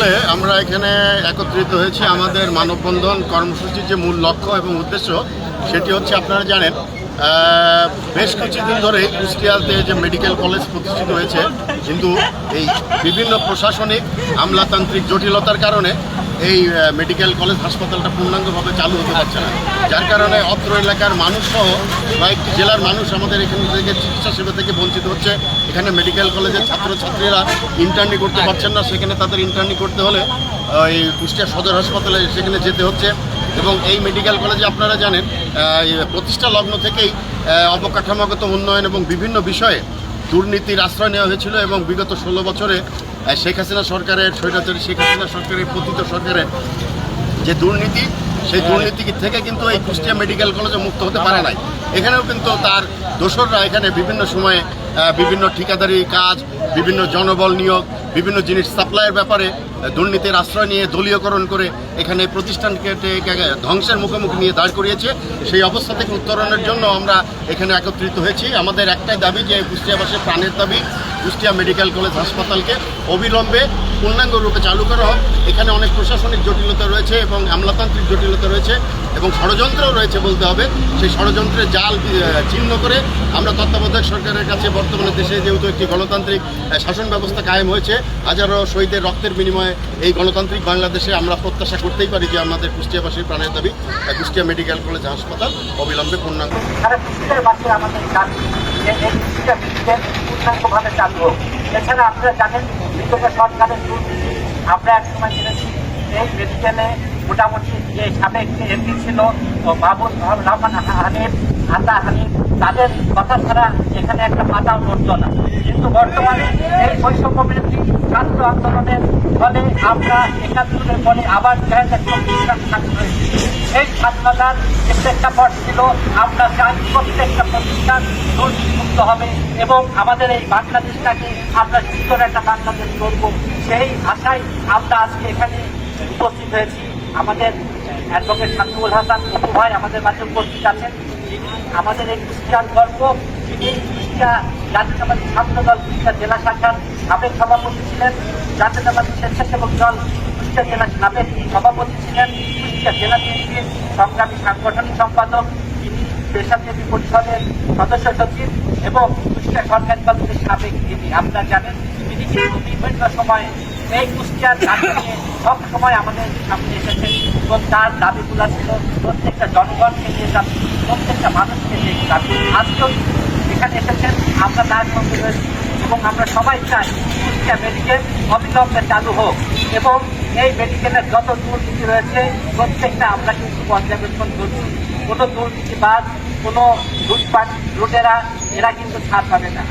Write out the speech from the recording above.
আসলে আমরা এখানে একত্রিত হয়েছি আমাদের মানববন্ধন কর্মসূচির যে মূল লক্ষ্য এবং উদ্দেশ্য, সেটি হচ্ছে আপনারা জানেন বেশ কিছুদিন ধরে কুষ্টিয়াতে যে মেডিকেল কলেজ প্রতিষ্ঠিত হয়েছে, কিন্তু এই বিভিন্ন প্রশাসনিক আমলাতান্ত্রিক জটিলতার কারণে এই মেডিকেল কলেজ হাসপাতালটা পূর্ণাঙ্গভাবে চালু হতে পারছে না। যার কারণে অত্র এলাকার মানুষ সহ কয়েকটি জেলার মানুষ আমাদের এখান থেকে চিকিৎসা সেবা থেকে বঞ্চিত হচ্ছে। এখানে মেডিকেল কলেজের ছাত্রছাত্রীরা ইন্টার্নি করতে পারছেন না, সেখানে তাদের ইন্টার্নি করতে হলে এই কুষ্টিয়া সদর হাসপাতালে সেখানে যেতে হচ্ছে। এবং এই মেডিকেল কলেজে আপনারা জানেন প্রতিষ্ঠা লগ্ন থেকেই অবকাঠামোগত উন্নয়ন এবং বিভিন্ন বিষয়ে দুর্নীতির আশ্রয় নেওয়া হয়েছিল এবং বিগত ষোলো বছরে শেখ হাসিনা সরকারের স্বৈরাচারী, শেখ হাসিনা সরকারের, পতিত সরকারের যে দুর্নীতি, সেই দুর্নীতি থেকে কিন্তু এই কুষ্টিয়া মেডিকেল কলেজে মুক্ত হতে পারে নাই। এখানেও কিন্তু তার দোসররা এখানে বিভিন্ন সময়ে বিভিন্ন ঠিকাদারি কাজ, বিভিন্ন জনবল নিয়োগ, বিভিন্ন জিনিস সাপ্লাইয়ের ব্যাপারে দুর্নীতির আশ্রয় নিয়ে দলীয়করণ করে এখানে প্রতিষ্ঠানকে ধ্বংসের মুখোমুখি নিয়ে দাঁড় করিয়েছে। সেই অবস্থা থেকে উত্তরণের জন্য আমরা এখানে একত্রিত হয়েছি। আমাদের একটাই দাবি যে কুষ্টিয়াবাসীর প্রাণের দাবি, কুষ্টিয়া মেডিকেল কলেজ হাসপাতালকে অবিলম্বে পূর্ণাঙ্গ রূপে চালু করা হোক। এখানে অনেক প্রশাসনিক জটিলতা রয়েছে এবং আমলাতান্ত্রিক জটিলতা রয়েছে এবং ষড়যন্ত্রও রয়েছে বলতে হবে। সেই ষড়যন্ত্রের জাল চিহ্ন করে আমরা তত্ত্বাবধায়ক সরকারের কাছে বর্তমানে দেশে যেহেতু একটি গণতান্ত্রিক শাসন ব্যবস্থা কায়েম হয়েছে, হাজারো শহীদের রক্তের বিনিময়ে এই গণতান্ত্রিক বাংলাদেশে আমরা প্রত্যাশা করতেই পারি যে আমাদের কুষ্টিয়াবাসীর প্রাণের দাবি কুষ্টিয়া মেডিকেল কলেজ হাসপাতাল অবিলম্বে পূর্ণাঙ্গ। এই মেডিকেলে মোটামুটি যে সাবেক এমপি ছিল মাহবুব রহমান হানিফ আতা হানিফ তাদের কথা ছাড়া এখানে একটা পাতাও নড়ত না। কিন্তু বর্তমানে এই বৈষম্য বিরোধী ছাত্র আন্দোলনের ফলে আমরা একাত্তরের পরে আবার দেখা যাচ্ছে এই স্বাধীনতার যে প্রেক্ষাপট ছিল, আমরা চাই প্রত্যেকটা প্রতিষ্ঠান দুর্নীতিমুক্ত হবে এবং আমাদের এই বাংলাদেশটাকে আমরা সুন্দর একটা বাংলাদেশ করব। সেই আশায় আমরা আজকে এখানে উপস্থিত হয়েছি। আমাদের অ্যাডভোকেট শামসুল হাসান ভাই আমাদের মাঝে উপস্থিত আছেন। আমাদের এই কুষ্টিয়ার গল্প যিনি কুষ্টিয়া জাতীয়তাবাদী ছাত্র দল কুষ্টিয়া জেলা শাখার সাবেক সভাপতি ছিলেন, জাতীয়তাবাদী স্বেচ্ছাসেবক দল কুষ্টিয়া জেলার সাবেক সভাপতি ছিলেন কুষ্টিয়া জেলা বিএনপির সংগ্রামী সাংগঠনিক সম্পাদক তিনি পেশাজীবী পরিষদের সদস্য সচিব এবং কুষ্টিয়া সরকারি কলেজের সাবেক তিনি আপনারা জানেন, তিনি বিভিন্ন সময়ে এই কুষ্টিয়ার দাবি নিয়ে সব সময় আমাদের সামনে এসেছেন এবং তার দাবিগুলো ছিল প্রত্যেকটা জনগণকে নিয়ে দাবি প্রত্যেকটা মানুষকে নিয়ে দাবি আজকেও এখানে এসেছেন, আমরা তার সঙ্গে রয়েছি এবং আমরা সবাই চাই কুষ্টিয়া মেডিকেল অবিলম্বে চালু হোক এবং এই মেডিকেলের যত দুর্নীতি রয়েছে, প্রত্যেকটা আমরা কিন্তু পর্যবেক্ষণ করছি। কোনো দুর্নীতিবাদ কোনো লুটপাট, লুটেরা, এরা কিন্তু ছাড় পাবে না।